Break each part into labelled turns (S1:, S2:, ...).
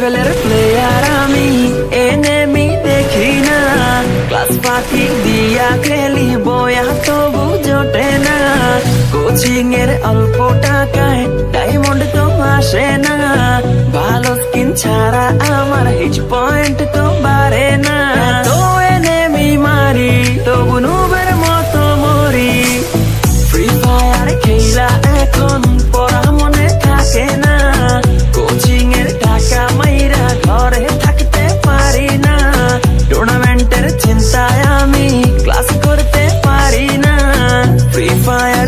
S1: লেভেলের প্লেয়ার আমি এনেমি দেখি না ক্লাস পাখি দিয়া খেলি বয়া তবু জোটে না কোচিং এর অল্প টাকায় ডায়মন্ড তো আসে না ভালো স্কিন ছাড়া আমার হিট পয়েন্ট তো বাড়ে না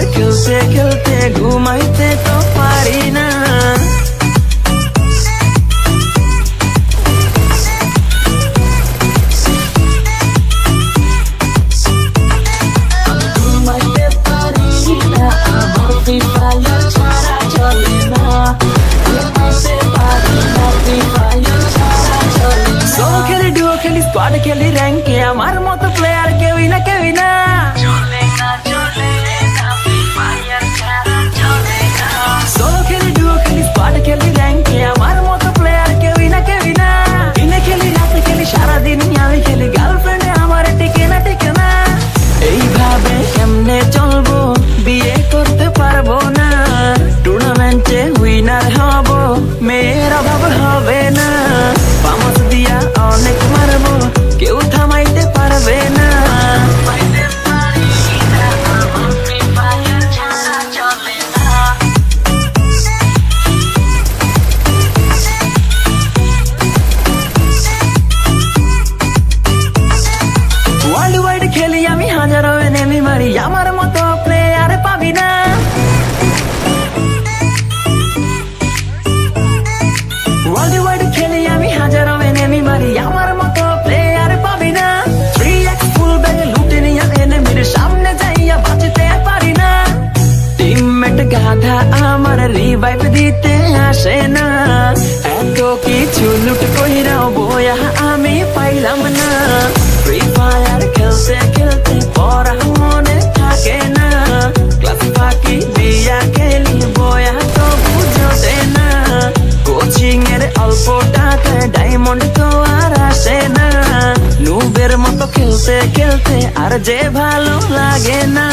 S1: ফায়ার খেলতে খেলতে ঘুমাইতে তো পারি না। পারি না আমার ফ্রি মেয়ের অভাব হবে না পামস দিয়া অনেক মারবো কেউ থামাইতে পারবে না আসে না এত কিছু লুট কইরাও বয়া আমি পাইলাম না। ফ্রি ফায়ার খেলতে খেলতে পড়া মনে থাকে না। ক্লাস ফাঁকি দিয়া খেলি বয়া তো বুঝতে না। কোচিং এর অল্প টাকায় ডায়মন্ড তো আর আসে না। নুবের মতো খেলতে খেলতে আর যে ভালো লাগে না।